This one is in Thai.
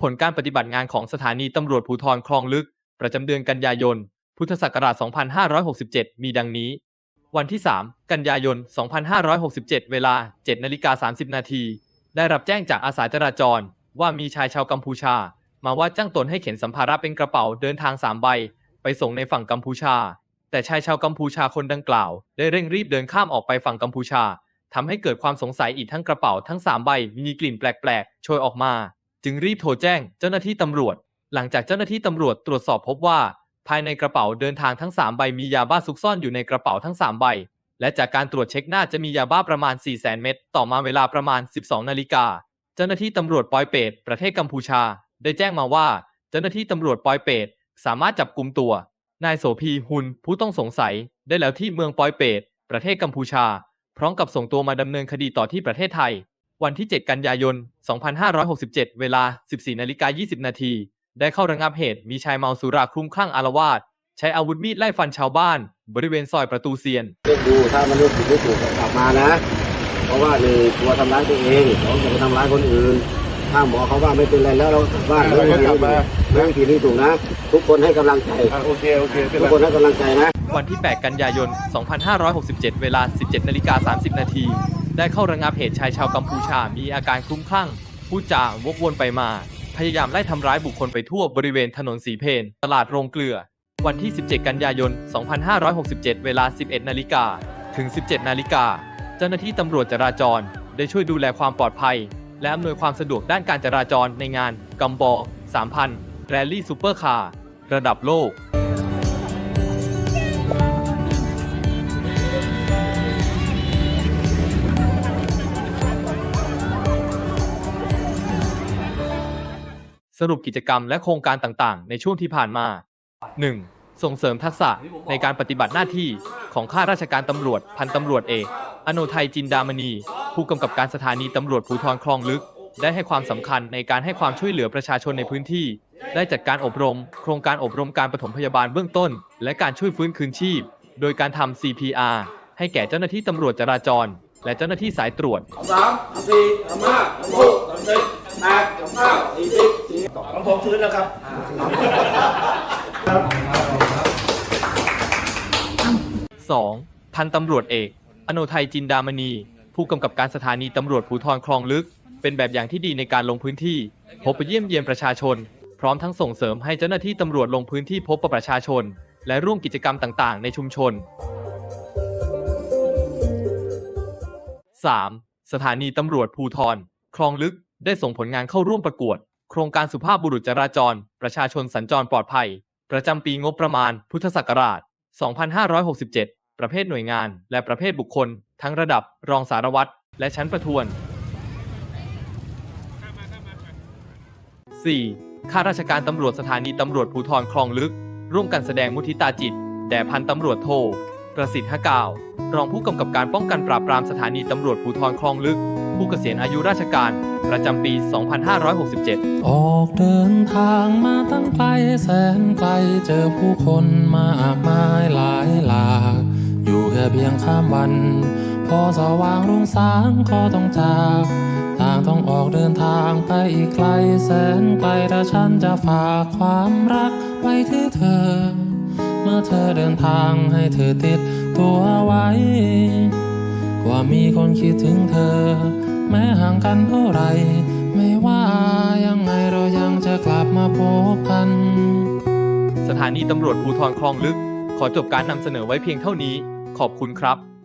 ผลการปฏิบัติงานของสถานีตำรวจภูธรคลองลึก ประจำเดือนกันยายน พุทธศักราช 2567 มีดังนี้ วันที่ 3 กันยายน 2567 เวลา 7นาฬิกา30 นาที ได้รับแจ้งจากอาสาจราจร ว่ามีชายชาวกัมพูชา มาว่าจ้างตนให้เข็นสัมภาระเป็นกระเป๋าเดินทาง 3 ใบ ไปส่งในฝั่งกัมพูชา แต่ชายชาวกัมพูชาคนดังกล่าว ได้เร่งรีบเดินข้ามออกไปฝั่งกัมพูชาทำให้เกิดความสงสัยอีกทั้งกระเป๋าทั้ง 3 ใบ มีกลิ่นแปลกๆโชยออกมา จึงรีบโทรแจ้งเจ้าหน้าที่ตำรวจ หลังจากเจ้าหน้าที่ตำรวจตรวจสอบพบว่า ภายในกระเป๋าเดินทางทั้ง 3 ใบมียาบ้าซุกซ่อนอยู่ในกระเป๋าทั้ง 3 ใบ และจากการตรวจเช็คน่าจะมียาบ้าประมาณ 4 0 0 0 0 0 เม็ดต่อมาเวลาประมาณ 12 นาฬิกา เจ้าหน้าที่ตำรวจปอยเปตประเทศกัมพูชา ได้แจ้งมาว่า เจ้าหน้าที่ตำรวจปอยเปตสามารถจับกลุ่มตัวนายโสพีฮุนผู้ต้องสงสัยได้แล้วที่เมืองปอยเปตประเทศกัมพูชา พร้อมกับส่งตัวมาดำเนินคดีต่อที่ประเทศไทย วันที่ 7 กันยายน 2567 เวลา 14นาฬิกา20 นาที ได้เข้าระงับเหตุ มีชายเมาสุราคลุ้มคลั่งอารวาส ใช้อาวุธมีดไล่ฟันชาวบ้าน บริเวณซอยประตูเซียนเลือกดูถ้ามันเลือกผิดไม่ถูกก็กลับมานะ เพราะว่าหนึ่งกลัวทำร้ายตัวเองสองจะไปทำร้ายคนอื่น ถ้าหมอเขาว่าไม่เป็นไรแล้วเรากลับบ้านเราก็กลับมาเรื่องผิดนี่ถูกนะ ทุกคนให้กำลังใจ อะโอเค โอเคเป็นทุกไรคนให้กำลังใจนะ วันที่ 8 กันยายน 2567 เวลา 17นาฬิกา30 นาที ได้เข้าระงับเหตุชายชาวกัมพูชา มีอาการคลุ้มคลั่งพูดจาวกวนไปมา พยายามไล่ทำร้ายบุคคลไปทั่วบริเวณถนนสีเพน ตลาดโรงเกลือ วันที่ 17 กันยายน 2567 เวลา 11 นาฬิกา ถึง 17 นาฬิกา เจ้าหน้าที่ตำรวจจราจร ได้ช่วยดูแลความปลอดภัย และอำนวยความสะดวกด้านการจราจรในงานกัมบอ 3,000 แรลลี่ซูเปอร์คาร์ระดับโลก สรุปกิจกรรมและโครงการต่างๆ ในช่วงที่ผ่านมา 1. ส่งเสริมทักษะในการปฏิบัติหน้าที่ของข้าราชการตำรวจพันตำรวจเอกอโนไทยจินดามณี ผู้กำกับการสถานีตำรวจภูธรคลองลึก ได้ให้ความสำคัญในการให้ความช่วยเหลือประชาชนในพื้นที่ ได้จัดการอบรม โครงการอบรมการปฐมพยาบาลเบื้องต้น และการช่วยฟื้นคืนชีพ โดยการทำ CPR ให้แก่เจ้าหน้าที่ตำรวจจราจร และเจ้าหน้าที่สายตรวจ 3 4 5 6 2. พันตำรวจเอก อโนไทยจินดามณี ผู้กำกับการสถานีตำรวจภูธรคลองลึก เป็นแบบอย่างที่ดีในการลงพื้นที่ พบไปเยี่ยมเยียนประชาชน พร้อมทั้งส่งเสริมให้เจ้าหน้าที่ตำรวจลงพื้นที่พบประชาชน และร่วมกิจกรรมต่างๆ ในชุมชน 3. สถานีตำรวจภูธรคลองลึกได้ส่งผลงานเข้าร่วมประกวด โครงการสุภาพบุรุษจราจร ประชาชนสัญจรปลอดภัย ประจำปีงบประมาณพุทธศักราช 2567 ประเภทหน่วยงาน และประเภทบุคคล ทั้งระดับรองสารวัตร และชั้นประทวน 4. ข้าราชการตำรวจสถานีตำรวจภูธรคลองลึก ร่วมกันแสดงมุทิตาจิต แด่พันตำรวจโท ประสิทธิ์ฮะกาว รองผู้กำกับการป้องกันปราบปรามสถานีตำรวจภูธรคลองลึก ผู้เกษียณอายุราชการ ประจำปี 2567 ออกเดินทางมาตั้งไกลแสนไกลเจอผู้คนมากมายหลายหลากอยู่แค่เพียงข้ามวัน พอสว่างรุ่งสางก็ต้องจากต่างต้องออกเดินทางไปอีกไกลแสนไกลแต่ฉันจะฝากความรักไว้ที่เธอ เมื่อเธอเดินทางให้เธอติดตัวไว้ คิดถึงเธอ แม้ห่างกันเท่าไร ไม่ว่ายังไงเรายังจะกลับมาพบกัน สถานีตำรวจภูธรคลองลึก ขอจบการนำเสนอไว้เพียงเท่านี้ ขอบคุณครับ